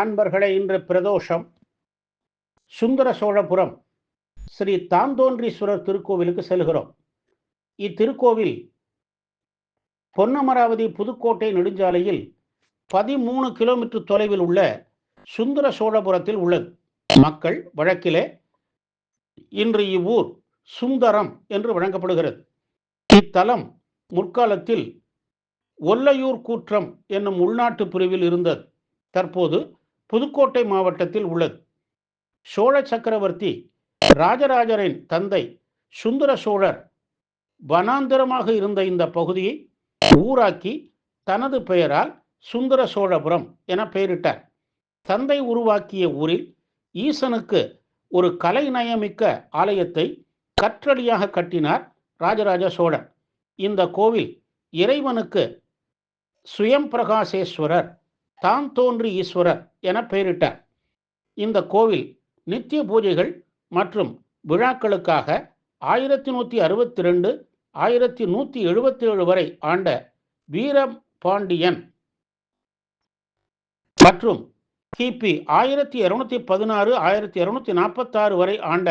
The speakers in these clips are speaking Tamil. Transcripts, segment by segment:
அன்பர்களே இன்று பிரதோஷம். சுந்தர சோழபுரம் ஸ்ரீ தாந்தோன்றீஸ்வரர் திருக்கோவிலுக்கு செல்கிறோம். இத்திருக்கோவில் பொன்னமராவதி புதுக்கோட்டை நெடுஞ்சாலையில் பதிமூணு கிலோமீட்டர் தொலைவில் உள்ள சுந்தர சோழபுரத்தில் உள்ளது. மக்கள் வழக்கிலே இன்று இவ்வூர் சுந்தரம் என்று வழங்கப்படுகிறது. இத்தலம் முற்காலத்தில் ஒல்லையூர் கூற்றம் என்னும் உள்நாட்டு பிரிவில் இருந்தது. தற்போது புதுக்கோட்டை மாவட்டத்தில் உள்ளது. சோழ சக்கரவர்த்தி ராஜராஜரின் தந்தை சுந்தர சோழர் வனாந்திரமாக இருந்த இந்த பகுதியை ஊராக்கி தனது பெயரால் சுந்தர சோழபுரம் என பெயரிட்டார். தந்தை உருவாக்கிய ஊரில் ஈசனுக்கு ஒரு கலை நயமிக்க ஆலயத்தை கற்றடியாக கட்டினார் ராஜராஜ சோழன். இந்த கோவில் இறைவனுக்கு சுயம் பிரகாசேஸ்வரர் தான் தோன்றி ஈஸ்வரர் என பெயரிட்டார். இந்த கோவில் நித்திய பூஜைகள் மற்றும் விழாக்களுக்காக ஆயிரத்தி நூற்றி அறுபத்தி ரெண்டு ஆயிரத்தி நூற்றி எழுபத்தி ஏழு வரை ஆண்ட வீரபாண்டியன் மற்றும் கிபி ஆயிரத்தி இருநூத்தி பதினாறு ஆயிரத்தி இருநூத்தி நாற்பத்தாறு வரை ஆண்ட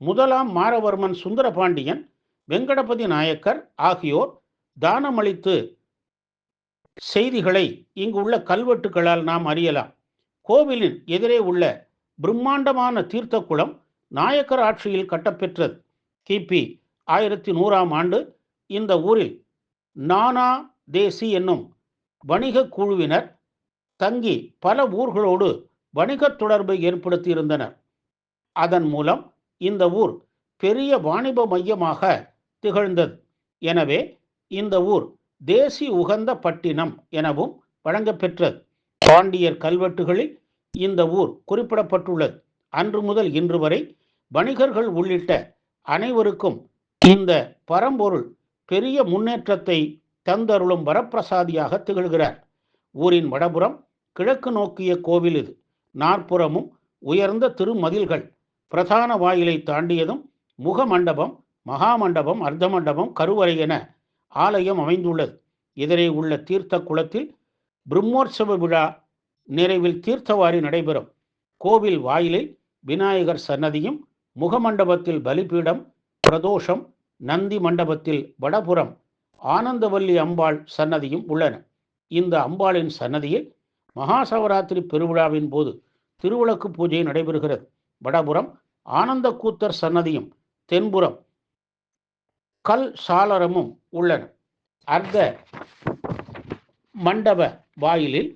முதலாம் மாரவர்மன் சுந்தரபாண்டியன் வெங்கடபதி நாயக்கர் ஆகியோர் தானமளித்து செய்திகளை இங்கு உள்ள கல்வெட்டுகளால் நாம் அறியலாம். கோவிலின் எதிரே உள்ள பிரம்மாண்டமான தீர்த்த குளம் நாயக்கர் ஆட்சியில் கட்டப்பெற்றது. கிபி ஆயிரத்தி நூறாம் ஆண்டு இந்த ஊரில் நானா தேசி என்னும் வணிக குழுவினர் தங்கி பல ஊர்களோடு வணிக தொடர்பை ஏற்படுத்தியிருந்தனர். அதன் மூலம் இந்த ஊர் பெரிய வாணிப மையமாக திகழ்ந்தது. எனவே இந்த ஊர் தேசி உகந்த பட்டினம் எனவும் வழங்கப்பெற்றது பாண்டியர் கல்வெட்டுகளில் இந்த ஊர் குறிப்பிடப்பட்டுள்ளது. அன்று முதல் இன்று வரை வணிகர்கள் உள்ளிட்ட அனைவருக்கும் இந்த பரம்பொருள் பெரிய முன்னேற்றத்தை தந்தருளும் வரப்பிரசாதியாக திகழ்கிறார். ஊரின் வடபுறம் கிழக்கு நோக்கிய கோவில் இது. நாற்புறமும் உயர்ந்த திருமதில்கள். பிரதான வாயிலை தாண்டியதும் முகமண்டபம் மகாமண்டபம் அர்த்த மண்டபம் கருவறை என ஆலயம் அமைந்துள்ளது. எதிரே உள்ள தீர்த்த குளத்தில் பிரம்மோற்சவ விழா நிறைவில் தீர்த்தவாரி நடைபெறும். கோவில் வாயிலில் விநாயகர் சன்னதியும் முகமண்டபத்தில் பலிபீடம் பிரதோஷம் நந்தி மண்டபத்தில் வடபுறம் ஆனந்தவல்லி அம்பாள் சன்னதியும் உள்ளன. இந்த அம்பாளின் சன்னதியில் மகாசிவராத்திரி பெருவிழாவின் போது திருவிளக்கு பூஜை நடைபெறுகிறது. வடபுறம் ஆனந்தக்கூத்தர் சன்னதியும் தென்புறம் கல் சாளரமும் உள்ளன. அர்த்த மண்டப வாயிலில்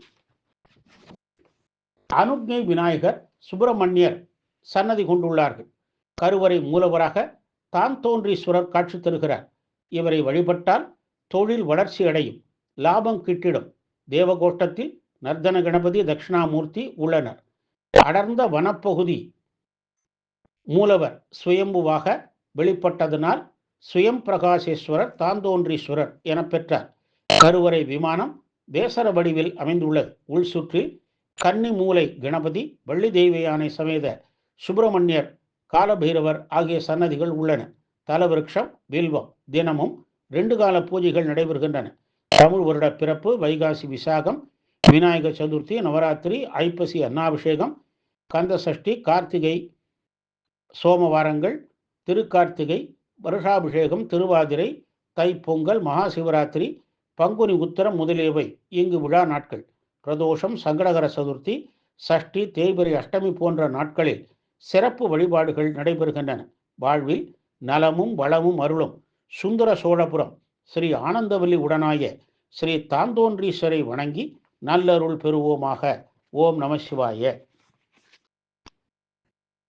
அனுக்ஞை விநாயகர் சுப்பிரமணியர் சன்னதி கொண்டுள்ளார்கள். கருவறை மூலவராக தான் தோன்றீஸ்வரர் காட்சி தருகிறார். இவரை வழிபட்டால் தொழில் வளர்ச்சி அடையும். லாபம் கிட்டிடும். தேவகோஷ்டத்தில் நர்தன கணபதி தட்சிணாமூர்த்தி உள்ளனர். அடர்ந்த வனப்பகுதி மூலவர் சுயம்புவாக வெளிப்பட்டதனால் சுயம் பிரகாசேஸ்வரர் தாந்தோன்றீஸ்வரர் என பெற்றார் கருவறை விமானம் வேசர வடிவில் அமைந்துள்ளது. உள் சுற்றில் கன்னி மூலை கணபதி வள்ளி தெய்வ யானை சமேத சுப்பிரமணியர் காலபைரவர் ஆகிய சன்னதிகள் உள்ளன. தலவிருட்சம் வில்வம் தினமும் ரெண்டு கால பூஜைகள் நடைபெறுகின்றன. தமிழ் வருட பிறப்பு வைகாசி விசாகம் விநாயக சதுர்த்தி நவராத்திரி ஐப்பசி அன்னாபிஷேகம் கந்த சஷ்டி கார்த்திகை சோமவாரங்கள் திருக்கார்த்திகை வருஷாபிஷேகம் திருவாதிரை தைப்பொங்கல் மகா சிவராத்திரி பங்குனி உத்தரம் முதலியவை இங்கு விழா நாட்கள். பிரதோஷம் சங்கடகர சதுர்த்தி சஷ்டி தேய்பிரை அஷ்டமி போன்ற நாட்களில் சிறப்பு வழிபாடுகள் நடைபெறுகின்றன. வாழ்வில் நலமும் வளமும் அருளும். சுந்தர சோழபுரம் ஸ்ரீ ஆனந்தவல்லி உடனாய ஸ்ரீ தாந்தோன்றீஸ்வரை வணங்கி நல்லருள் பெறுவோமாக. ஓம் நம சிவாய.